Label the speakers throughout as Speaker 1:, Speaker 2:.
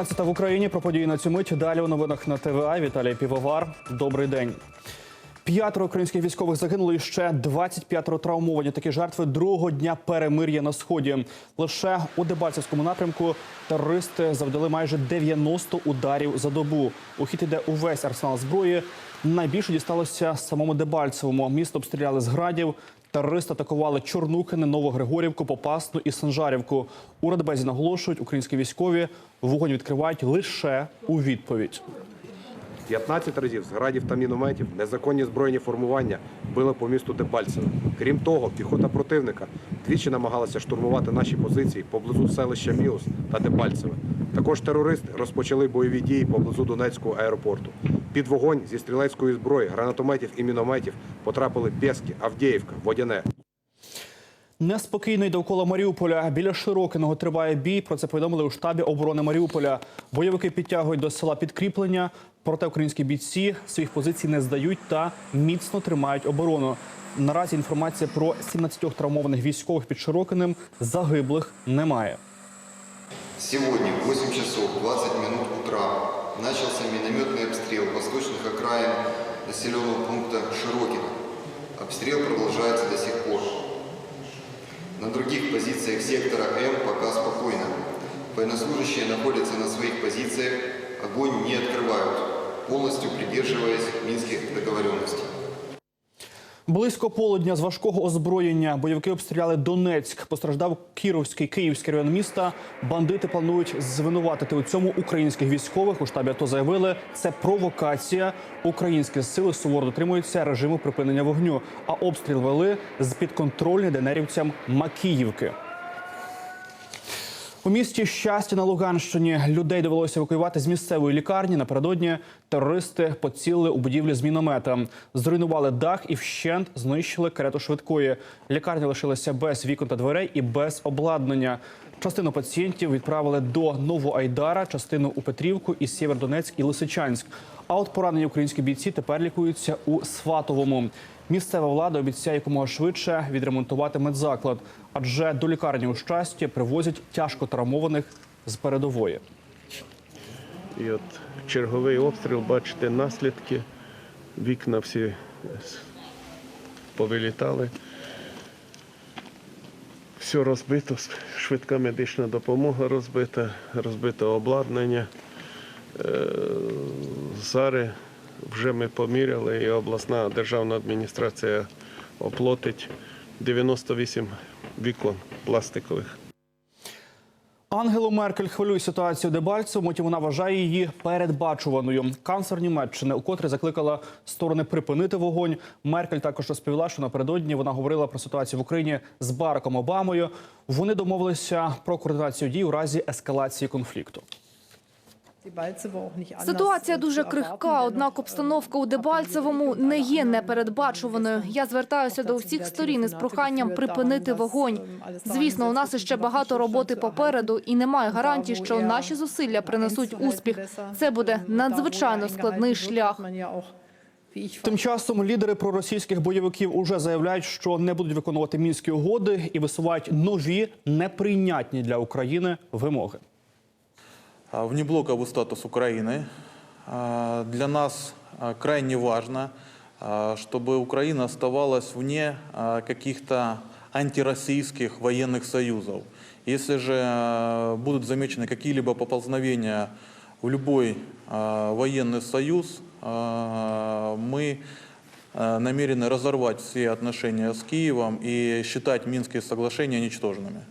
Speaker 1: 11 в Україні про події на цю мить. Далі у новинах на ТВА. Віталій Півовар. Добрий день. П'ятеро українських військових загинули і ще 25 травмовані. Такі жертви другого дня перемир'я на сході. Лише у Дебальцевському напрямку терористи завдали майже 90 ударів за добу. У хід іде увесь арсенал зброї. Найбільше дісталося самому Дебальцевому. Місто обстріляли з градів. Терористи атакували Чорнухине, Новогригорівку, Попасну і Санжарівку. У Радбезі наголошують, українські військові вогонь відкривають лише у відповідь.
Speaker 2: 15 разів з градів та мінометів незаконні збройні формування били по місту Дебальцеве. Крім того, піхота противника двічі намагалася штурмувати наші позиції поблизу селища Міус та Дебальцеве. Також терористи розпочали бойові дії поблизу Донецького аеропорту. Під вогонь зі стрілецької зброї, гранатометів і мінометів потрапили Пєски, Авдіївка, Водяне.
Speaker 1: Неспокійно й довкола Маріуполя. Біля Широкиного триває бій. Про це повідомили у штабі оборони Маріуполя. Бойовики підтягують до села підкріплення. Проте українські бійці своїх позицій не здають та міцно тримають оборону. Наразі інформація про 17 травмованих військових під Широкиним загиблих немає.
Speaker 3: Сегодня в 8 часов 20 минут утра начался минометный обстрел восточных окраин населенного пункта Широкино. Обстрел продолжается до сих пор. На других позициях сектора М пока спокойно. Военнослужащие находятся на своих позициях, огонь не открывают, полностью придерживаясь минских договоренностей.
Speaker 1: Близько полудня з важкого озброєння бойовики обстріляли Донецьк. Постраждав Кіровський, Київський район міста. Бандити планують звинуватити у цьому українських військових. У штабі АТО заявили, це провокація. Українські сили суворо дотримуються режиму припинення вогню. А обстріл вели з підконтрольної денерівцям Макіївки. У місті щастя на Луганщині людей довелося евакуювати з місцевої лікарні. Напередодні терористи поцілили у будівлі з міномета, зруйнували дах і вщент знищили карету швидкої. Лікарня лишилася без вікон та дверей і без обладнання. Частину пацієнтів відправили до Новоайдара, частину у Петрівку і Сєвєродонецьк і Лисичанськ. А от поранені українські бійці тепер лікуються у Сватовому. Місцева влада обіцяє якомога швидше відремонтувати медзаклад, адже до лікарні у щасті привозять тяжко травмованих з передової.
Speaker 4: І от черговий обстріл, бачите, наслідки. Вікна всі повилітали. Все розбито, швидка медична допомога розбита, розбите обладнання. Е, Зараз вже ми поміряли, і обласна державна адміністрація оплатить 98 вікон пластикових.
Speaker 1: Ангелу Меркель хвилює ситуацію Дебальцевому, потім вона вважає її передбачуваною. Канцлер Німеччини укотре закликала сторони припинити вогонь. Меркель також розповіла, що напередодні вона говорила про ситуацію в Україні з Бараком Обамою. Вони домовилися про координацію дій у разі ескалації конфлікту.
Speaker 5: Ситуація дуже крихка, однак обстановка у Дебальцевому не є непередбачуваною. Я звертаюся до всіх сторін із проханням припинити вогонь. Звісно, у нас іще багато роботи попереду, і немає гарантій, що наші зусилля принесуть успіх. Це буде надзвичайно складний шлях.
Speaker 1: Тим часом лідери проросійських бойовиків уже заявляють, що не будуть виконувати мінські угоди і висувають нові неприйнятні для України вимоги.
Speaker 6: А, Внеблоковый статус Украины. А, Для нас а, крайне важно, чтобы Украина оставалась вне каких-то антироссийских военных союзов. Если же будут замечены какие-либо поползновения в любой военный союз, мы намерены разорвать все отношения с Киевом и считать Минские соглашения ничтожными.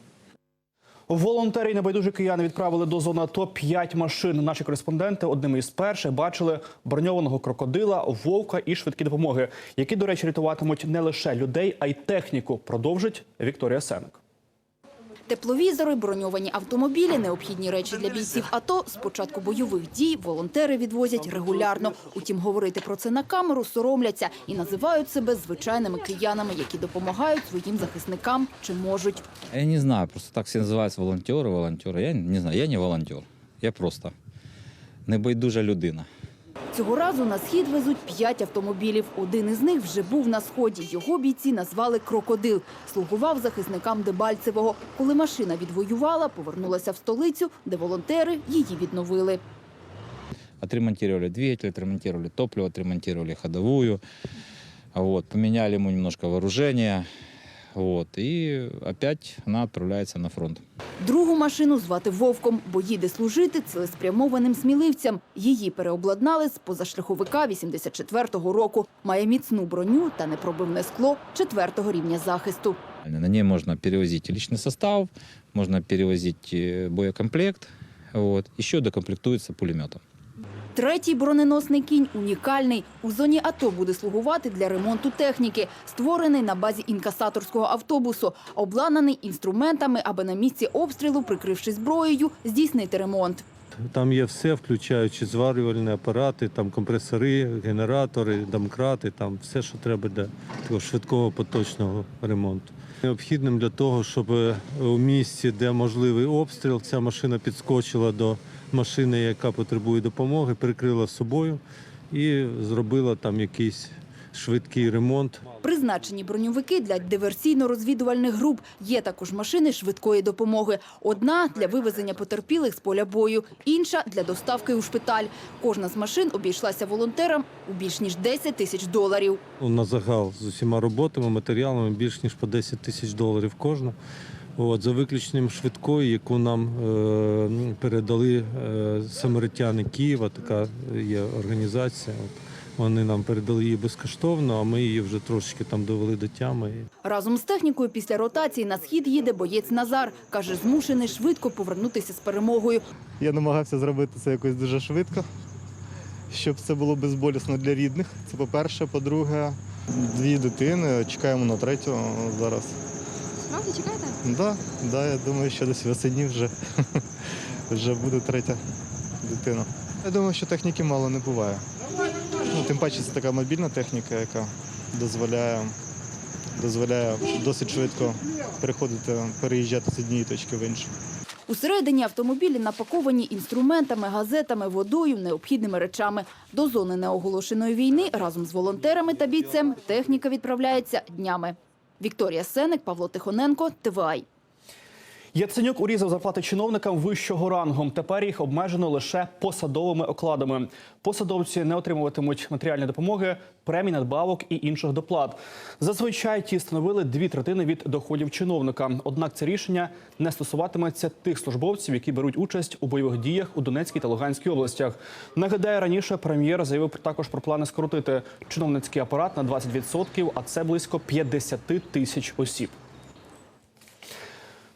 Speaker 1: Волонтери і небайдужі кияни відправили до зони АТО 5 машин. Наші кореспонденти одними із перших бачили броньованого крокодила, вовка і швидкі допомоги, які, до речі, рятуватимуть не лише людей, а й техніку. Продовжить Вікторія Сенек.
Speaker 7: Тепловізори, броньовані автомобілі, необхідні речі для бійців АТО. З початку бойових дій волонтери відвозять регулярно. Утім, говорити про це на камеру соромляться і називають себе звичайними киянами, які допомагають своїм захисникам чи можуть.
Speaker 8: Я не знаю, просто так все називаються волонтери, волонтери. Я не знаю, я не волонтер. Я просто небайдужа людина.
Speaker 7: Цього разу на схід везуть п'ять автомобілів. Один із них вже був на сході. Його бійці назвали «Крокодил». Слугував захисникам Дебальцевого. Коли машина відвоювала, повернулася в столицю, де волонтери її відновили.
Speaker 8: Отремонтировали двигатель, отремонтировали топливо, отремонтировали ходовую. Вот, поменяли ему немножко вооружение. Вот, и опять она отправляется на фронт.
Speaker 7: Другу машину звати Вовком, бо їде служити цілеспрямованим сміливцям. Її переобладнали з позашляховика 84-го року. Має міцну броню та непробивне скло 4-го рівня захисту.
Speaker 8: На ней можно перевозить личный состав, можно перевозить э, боекомплект. Вот, еще докомплектуется пулеметом.
Speaker 7: Третій броненосний кінь унікальний. У зоні АТО буде слугувати для ремонту техніки. Створений на базі інкасаторського автобусу, обладнаний інструментами, аби на місці обстрілу, прикривши зброєю, здійснити ремонт.
Speaker 9: Там є все, включаючи зварювальні апарати, там компресори, генератори, домкрати, там все, що треба для такого швидкого поточного ремонту. Необхідним для того, щоб е, у місці, де можливий обстріл, ця машина підскочила до машини, яка потребує допомоги, прикрила собою і зробила там якийсь швидкий ремонт.
Speaker 7: Призначені броньовики для диверсійно-розвідувальних груп. Є також машини швидкої допомоги. Одна для вивезення потерпілих з поля бою, інша для доставки у шпиталь. Кожна з машин обійшлася волонтерам у більш ніж 10 тисяч доларів.
Speaker 9: На загал з усіма роботами, матеріалами більш ніж по 10 тисяч доларів кожна. От, за виключенням швидкої, яку нам е, передали е, самаритяни Києва, така є організація. От, вони нам передали її безкоштовно, а ми її вже трошечки там довели до тями.
Speaker 7: Разом з технікою після ротації на схід їде боєць Назар. Каже, змушений швидко повернутися з перемогою.
Speaker 10: Я намагався зробити це якось дуже швидко, щоб це було безболісно для рідних. Це по-перше. По-друге, дві дитини. Чекаємо на третю зараз.
Speaker 11: Справді чекаєте?
Speaker 10: Да, да, я думаю, що десь весені вже, вже буде третя дитина. Я думаю, що техніки мало не буває. Ну, тим паче це така мобільна техніка, яка дозволяє, дозволяє досить швидко переходити, переїжджати з однієї точки в іншу.
Speaker 7: Усередині автомобілі напаковані інструментами, газетами, водою, необхідними речами. До зони неоголошеної війни разом з волонтерами та бійцем техніка відправляється днями. Вікторія Сеник, Павло Тихоненко, ТВАЙ.
Speaker 1: Яценюк урізав зарплати чиновникам вищого рангу. Тепер їх обмежено лише посадовими окладами. Посадовці не отримуватимуть матеріальної допомоги, премій, надбавок і інших доплат. Зазвичай ті становили дві третини від доходів чиновника. Однак це рішення не стосуватиметься тих службовців, які беруть участь у бойових діях у Донецькій та Луганській областях. Нагадаю, раніше прем'єр заявив також про плани скоротити чиновницький апарат на 20%, а це близько 50 тисяч осіб.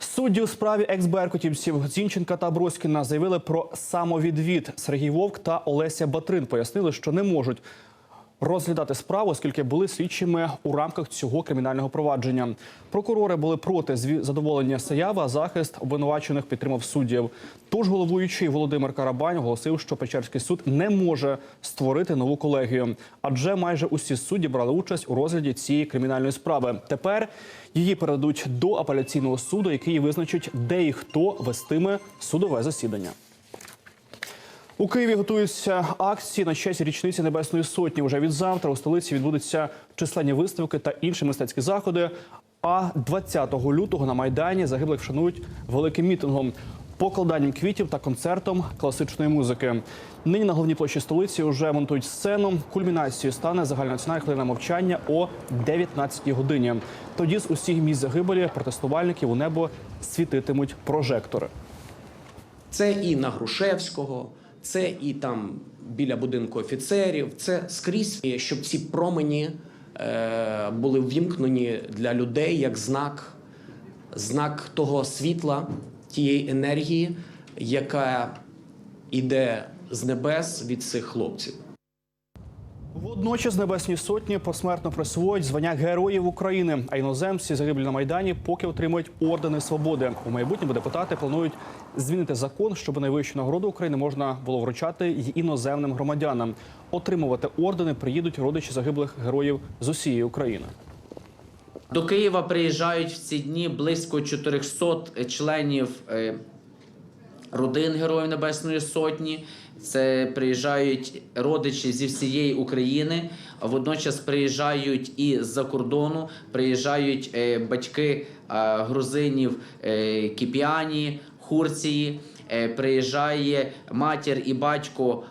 Speaker 1: Судді у справі екс-беркутівців Зінченка та Броськіна заявили про самовідвід. Сергій Вовк та Олеся Батрин пояснили, що не можуть розглядати справу, оскільки були слідчими у рамках цього кримінального провадження. Прокурори були проти задоволення заяви, а захист обвинувачених підтримав суддів. Тож головуючий Володимир Карабань оголосив, що Печерський суд не може створити нову колегію, адже майже усі судді брали участь у розгляді цієї кримінальної справи. Тепер її передадуть до апеляційного суду, який визначить, де і хто вестиме судове засідання. У Києві готуються акції на честь річниці Небесної Сотні. Уже від завтра у столиці відбудуться численні виставки та інші мистецькі заходи. А 20 лютого на майдані загиблих вшанують великим мітингом, покладанням квітів та концертом класичної музики. Нині на головній площі столиці вже монтують сцену. Кульмінацією стане загальнонаціональна хвилина мовчання о 19 годині. Тоді з усіх місць загибелі протестувальників у небо світитимуть прожектори.
Speaker 12: Це і на Грушевського, це і там біля будинку офіцерів. Це скрізь, щоб ці промені е, були ввімкнені для людей як знак, знак того світла, тієї енергії, яка йде з небес від цих хлопців.
Speaker 1: Водночас Небесні сотні посмертно присвоюють звання Героїв України, а іноземці загиблі на майдані поки отримують ордени свободи. У майбутньому депутати планують змінити закон, щоб найвищу нагороду України можна було вручати й іноземним громадянам. Отримувати ордени приїдуть родичі загиблих героїв з усієї України.
Speaker 13: До Києва приїжджають в ці дні близько 400 членів е, родин Героїв Небесної Сотні, Це приїжджають родичі зі всієї України, а водночас приїжджають і з-за кордону, приїжджають е, батьки е, грузинів е, Кіпіані, Хурції. Приїжджає матір і батько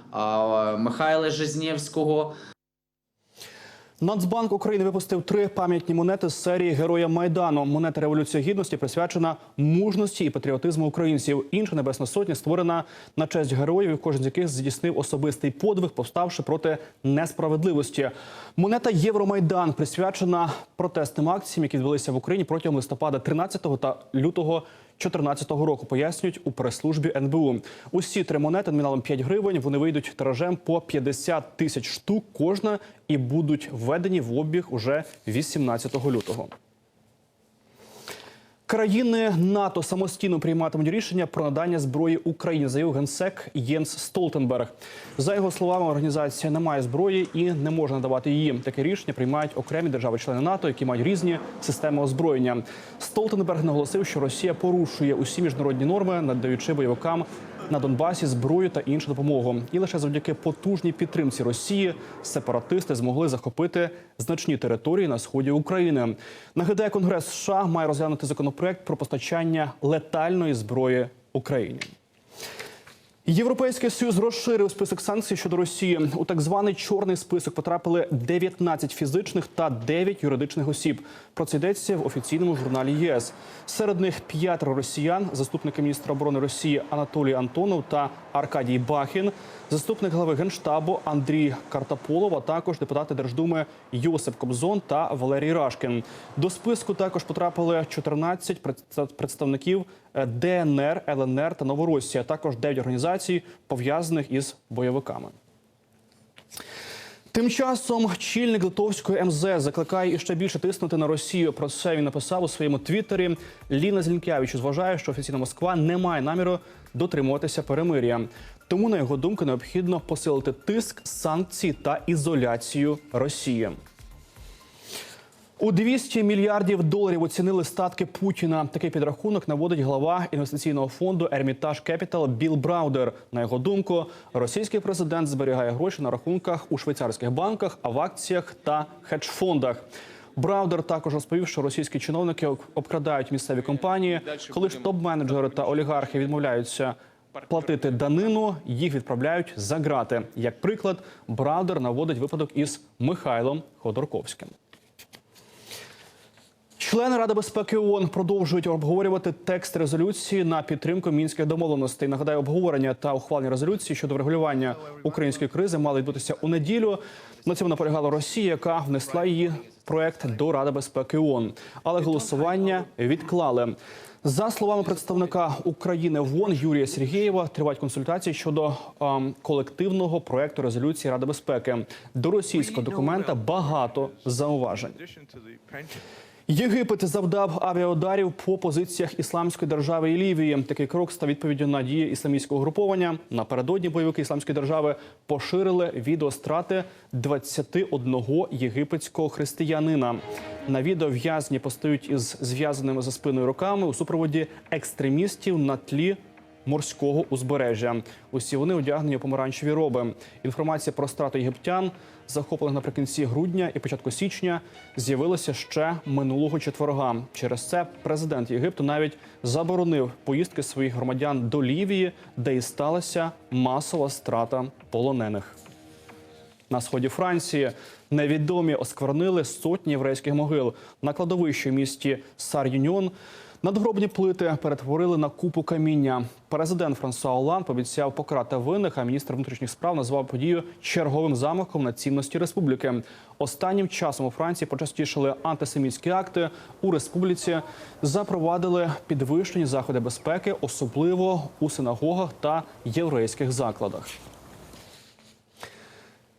Speaker 13: Михайла Жизнєвського.
Speaker 1: Нацбанк України випустив три пам'ятні монети з серії Героя Майдану. Монета Революції Гідності присвячена мужності і патріотизму українців. Інша небесна сотня створена на честь героїв, кожен з яких здійснив особистий подвиг, повставши проти несправедливості. Монета Євромайдан присвячена протестним акціям, які відбулися в Україні протягом листопада 13 та лютого 2014 року. Пояснюють у прес-службі НБУ. Усі три монети номіналом 5 гривень. Вони вийдуть тиражем по 50 тисяч штук кожна і будуть введені в обіг уже 18 лютого. Країни НАТО самостійно прийматимуть рішення про надання зброї Україні, заявив генсек Єнс Столтенберг. За його словами, організація не має зброї і не може надавати її. Таке рішення приймають окремі держави-члени НАТО, які мають різні системи озброєння. Столтенберг наголосив, що Росія порушує усі міжнародні норми, надаючи бойовикам на Донбасі зброю та іншу допомогу. І лише завдяки потужній підтримці Росії сепаратисти змогли захопити значні території на сході України. Нагадає, Конгрес США має розглянути законопроект про постачання летальної зброї Україні. Європейський союз розширив список санкцій щодо Росії. У так званий чорний список потрапили 19 фізичних та 9 юридичних осіб. Про це йдеться в офіційному журналі ЄС. Серед них п'ятеро росіян, заступники міністра оборони Росії Анатолій Антонов та Аркадій Бахін, заступник глави генштабу Андрій Картаполов, а також депутати Держдуми Йосип Кобзон та Валерій Рашкін. До списку також потрапили 14 предста- представників е, ДНР, ЛНР та Новоросія, а також 9 організацій, пов'язаних із бойовиками. Тим часом чільник литовської МЗ закликає іще більше тиснути на Росію. Про це він написав у своєму твіттері. Ліна Зінкевич зважає, що офіційна Москва не має наміру дотримуватися перемир'я. Тому, на його думку, необхідно посилити тиск, санкції та ізоляцію Росії. У 200 мільярдів доларів оцінили статки Путіна. Такий підрахунок наводить глава інвестиційного фонду Ермітаж Кепітал Біл Браудер. На його думку, російський президент зберігає гроші на рахунках у швейцарських банках, а в акціях та хедж-фондах. Браудер також розповів, що російські чиновники обкрадають місцеві компанії. Коли ж топ-менеджери та олігархи відмовляються платити данину, їх відправляють за грати. Як приклад, Браудер наводить випадок із Михайлом Ходорковським. Члени Ради безпеки ООН продовжують обговорювати текст резолюції на підтримку мінських домовленостей. Нагадаю, обговорення та ухвалення резолюції щодо врегулювання української кризи мали відбутися у неділю. На цьому наполягала Росія, яка внесла її проект до Ради безпеки ООН. Але голосування відклали. За словами представника України в ООН Юрія Сергієва, тривають консультації щодо ем, колективного проекту резолюції Ради безпеки. До російського документа багато зауважень. Єгипет завдав авіаударів по позиціях ісламської держави і Лівії. Такий крок став відповіддю на дії ісламського груповання. Напередодні бойовики ісламської держави поширили відео страти 21 єгипетського християнина. На відео в'язні постають із зв'язаними за спиною руками у супроводі екстремістів на тлі морського узбережжя. Усі вони одягнені у помаранчеві роби. Інформація про страту єгиптян, захоплених наприкінці грудня і початку січня, з'явилася ще минулого четверга. Через це президент Єгипту навіть заборонив поїздки своїх громадян до Лівії, де і сталася масова страта полонених. На сході Франції невідомі осквернили сотні єврейських могил. На кладовищі в місті Сар-Юньон надгробні плити перетворили на купу каміння. Президент Франсуа Оланд пообіцяв покарати винних, а міністр внутрішніх справ назвав подію черговим замахом на цінності республіки. Останнім часом у Франції почастішили антисемітські акти. У республіці запровадили підвищені заходи безпеки, особливо у синагогах та єврейських закладах.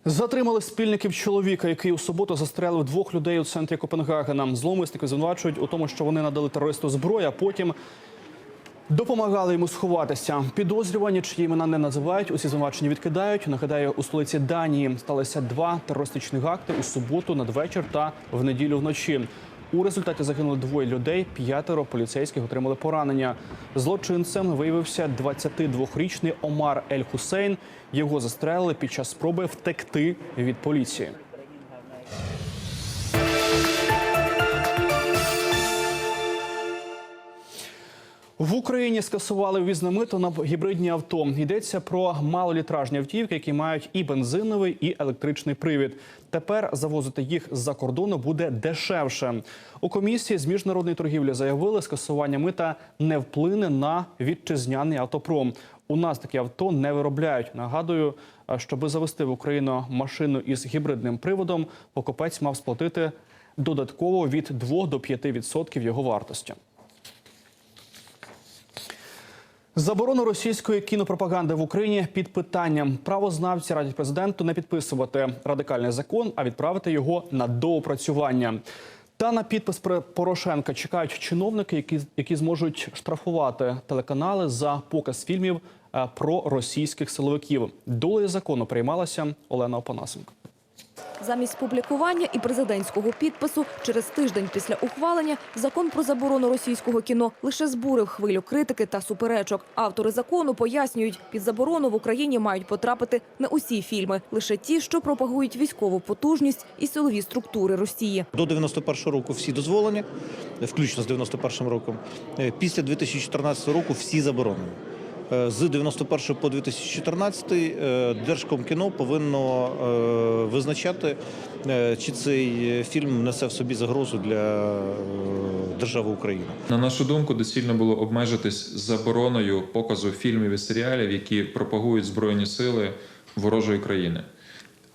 Speaker 1: Затримали спільників чоловіка, який у суботу застрелив двох людей у центрі Копенгагена. Зловмисники звинувачують у тому, що вони надали терористу зброю, а потім допомагали йому сховатися. Підозрювані, чиї імена не називають, усі звинувачення відкидають. Нагадаю, у столиці Данії сталися два терористичних акти у суботу надвечір та в неділю вночі. У результаті загинули двоє людей, п'ятеро поліцейських отримали поранення. Злочинцем виявився 22-річний Омар Ель Хусейн. Його застрелили під час спроби втекти від поліції. В Україні скасували ввізне мито на гібридні авто. Йдеться про малолітражні автівки, які мають і бензиновий, і електричний привід. Тепер завозити їх з-за кордону буде дешевше. У комісії з міжнародної торгівлі заявили, скасування мита не вплине на вітчизняний автопром. У нас такі авто не виробляють. Нагадую, щоби завести в Україну машину із гібридним приводом, покупець мав сплатити додатково від 2 до 5% його вартості. Заборону російської кінопропаганди в Україні під питанням. Правознавці радять президенту не підписувати радикальний закон, а відправити його на доопрацювання. Та на підпис Порошенка чекають чиновники, які, які зможуть штрафувати телеканали за показ фільмів е, про російських силовиків. Долею закону приймалася Олена Опанасенко.
Speaker 5: Замість публікування і президентського підпису через тиждень після ухвалення закон про заборону російського кіно лише збурив хвилю критики та суперечок. Автори закону пояснюють, під заборону в Україні мають потрапити не усі фільми, лише ті, що пропагують військову потужність і силові структури Росії.
Speaker 11: До 91 року всі дозволені, включно з 91-м роком. Е, Після 2014 року всі заборонені. Е, З 91 по 2014 е, Держкомкіно повинно е, визначати, чи цей фільм несе в собі загрозу для держави України.
Speaker 14: На нашу думку, доцільно було обмежитись забороною показу фільмів і серіалів, які пропагують збройні сили ворожої країни,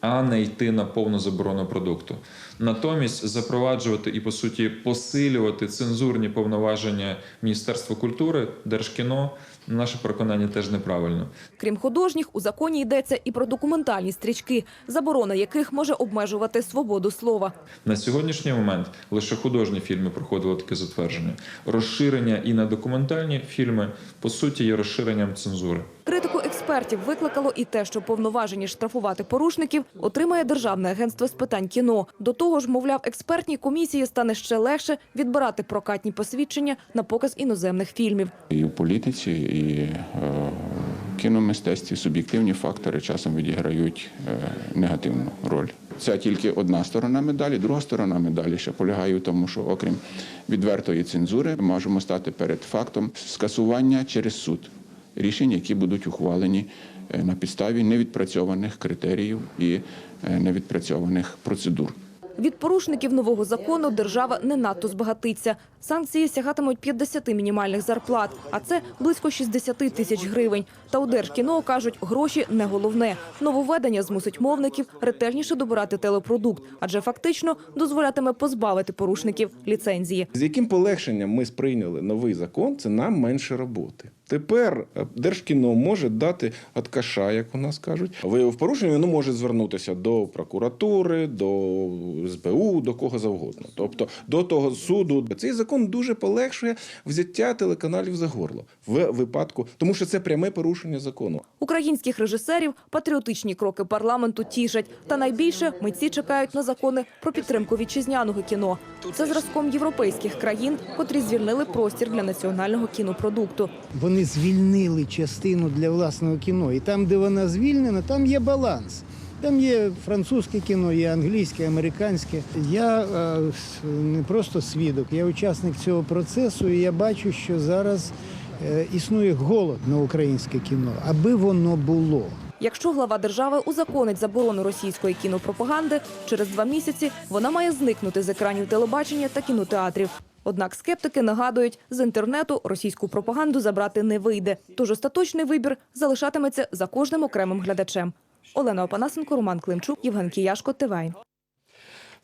Speaker 14: а не йти на повну заборону продукту. Натомість запроваджувати і по суті посилювати цензурні повноваження Міністерства культури, Держкіно, наше переконання теж неправильно.
Speaker 5: Крім художніх, у законі йдеться і про документальні стрічки, заборона яких може обмежувати свободу слова.
Speaker 14: На сьогоднішній момент лише художні фільми проходили таке затвердження. Розширення і на документальні фільми по суті є розширенням цензури.
Speaker 5: Критику експертів викликало і те, що повноваження штрафувати порушників отримає Державне агентство з питань кіно. До того ж, мовляв, експертній комісії стане ще легше відбирати прокатні посвідчення на показ іноземних фільмів.
Speaker 15: І в політиці, і е, в кіномистецтві суб'єктивні фактори часом відіграють е, негативну роль. Це тільки одна сторона медалі. Друга сторона медалі ще полягає в тому, що окрім відвертої цензури, ми можемо стати перед фактом скасування через суд рішень, які будуть ухвалені на підставі невідпрацьованих критеріїв і е, невідпрацьованих процедур.
Speaker 5: Від порушників нового закону держава не надто збагатиться. Санкції сягатимуть 50 мінімальних зарплат, а це близько 60 тисяч гривень. Та у Держкіно кажуть, гроші не головне. Нововведення змусить мовників ретельніше добирати телепродукт, адже фактично дозволятиме позбавити порушників ліцензії.
Speaker 16: З яким полегшенням ми сприйняли новий закон, це нам менше роботи. Тепер е, Держкіно може дати откаша, як у нас кажуть. Виявив порушення, воно може звернутися до прокуратури, до СБУ, до кого завгодно. Тобто до того суду. Цей закон дуже полегшує взяття телеканалів за горло в випадку, тому що це пряме порушення закону.
Speaker 5: Українських режисерів патріотичні кроки парламенту тішать. Та найбільше митці чекають на закони про підтримку вітчизняного кіно. Це зразком європейських країн, котрі звільнили простір для національного кінопродукту.
Speaker 17: Вони звільнили частину для власного кіно. І там, де вона звільнена, там є баланс. Там є французьке кіно, є англійське, американське. Я е, не просто свідок, я учасник цього процесу, і я бачу, що зараз е, існує голод на українське кіно, аби воно було.
Speaker 5: Якщо глава держави узаконить заборону російської кінопропаганди, через два місяці вона має зникнути з екранів телебачення та кінотеатрів. Однак скептики нагадують, з інтернету російську пропаганду забрати не вийде. Тож остаточний вибір залишатиметься за кожним окремим глядачем. Олена Опанасенко, Роман Климчук, Євген Кіяшко, ТВ.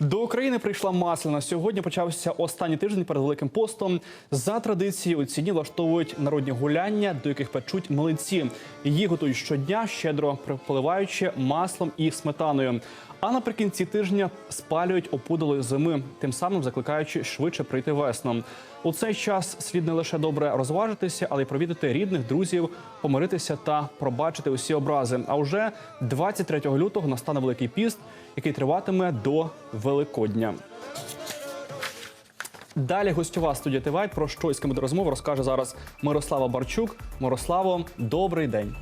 Speaker 1: До України прийшла масляна. Сьогодні почався останній тиждень перед Великим постом. За традицією у ціні влаштовують народні гуляння, до яких печуть млинці. Її готують щодня, щедро поливаючи маслом і сметаною. А наприкінці тижня спалюють опудалої зими, тим самим закликаючи швидше прийти весну. У цей час слід не лише добре розважитися, але й провідати рідних, друзів, помиритися та пробачити усі образи. А вже 23 лютого настане Великий піст, який триватиме до Великодня. Далі гостьова студія Тивайт Про що і з ким буде розкаже зараз Мирослава Барчук. Мирославо, добрий день.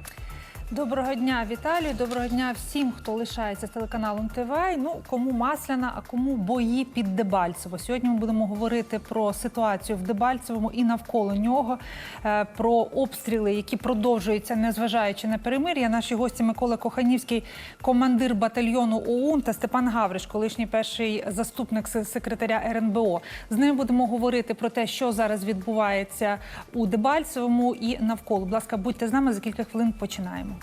Speaker 18: Доброго дня, Віталію. Доброго дня всім, хто лишається з телеканалом ТВ. Ну кому масляна, а кому бої під Дебальцево. Сьогодні ми будемо говорити про ситуацію в Дебальцевому і навколо нього, е, про обстріли, які продовжуються, незважаючи на перемир'я. Наші гості Микола Коханівський, командир батальйону ОУН та Степан Гавриш, колишній перший заступник секретаря РНБО. З ними будемо говорити про те, що зараз відбувається у Дебальцевому і навколо. Будь ласка, будьте з нами за кілька хвилин. Починаємо.